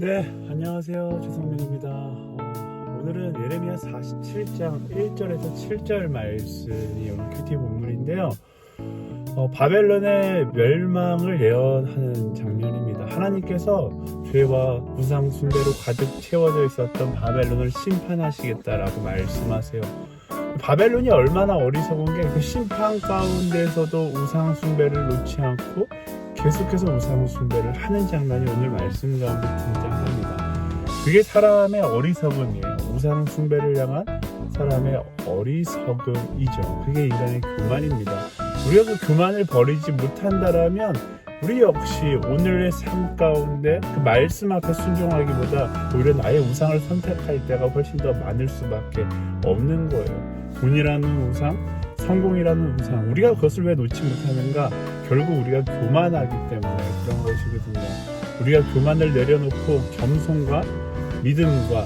네, 안녕하세요. 주성민입니다. 어, 오늘은 예레미야 47장 1절에서 7절 말씀이 오늘 큐티 본문인데요. 어, 바벨론의 멸망을 예언하는 장면입니다. 하나님께서 죄와 우상 숭배로 가득 채워져 있었던 바벨론을 심판하시겠다라고 말씀하세요. 바벨론이 얼마나 어리석은 게 그 심판 가운데서도 우상 숭배를 놓지 않고 계속해서 우상 숭배를 하는 장면이 오늘 말씀 가운데 등장합니다. 그게 사람의 어리석음이에요. 우상 숭배를 향한 사람의 어리석음이죠. 그게 인간의 교만입니다. 우리가 그 교만을 버리지 못한다라면 우리 역시 오늘의 삶 가운데 그 말씀 앞에 순종하기보다 오히려 나의 우상을 선택할 때가 훨씬 더 많을 수밖에 없는 거예요. 돈이라는 우상, 성공이라는 우상, 우리가 그것을 왜 놓지 못하는가? 결국 우리가 교만하기 때문에 그런 것이거든요. 우리가 교만을 내려놓고 겸손과 믿음과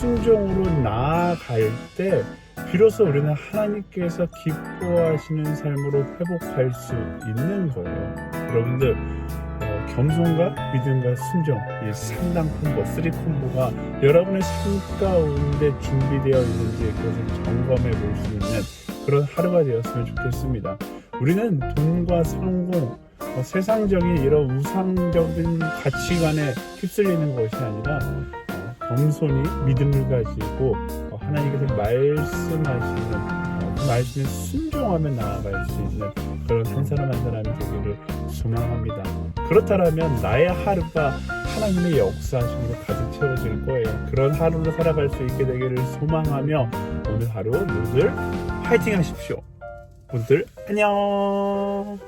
순종으로 나아갈 때 비로소 우리는 하나님께서 기뻐하시는 삶으로 회복할 수 있는 거예요. 여러분들 어, 겸손과 믿음과 순종 이 3당 콤보, 3 콤보가 여러분의 삶 가운데 준비되어 있는지 그것을 점검해 볼 수 있는 그런 하루가 되었으면 좋겠습니다. 우리는 돈과 성공, 어, 세상적인 이런 우상적인 가치관에 휩쓸리는 것이 아니라 어, 겸손히 믿음을 가지고 어, 하나님께서 말씀하시는 어, 그 말씀에 순종하며 나아갈 수 있는 그런 한 사람 한 사람이 되기를 소망합니다. 그렇다면 나의 하루가 하나님의 역사하심으로 가득 채워질 거예요. 그런 하루로 살아갈 수 있게 되기를 소망하며 오늘 하루 모두들 파이팅 하십시오. 분들 안녕.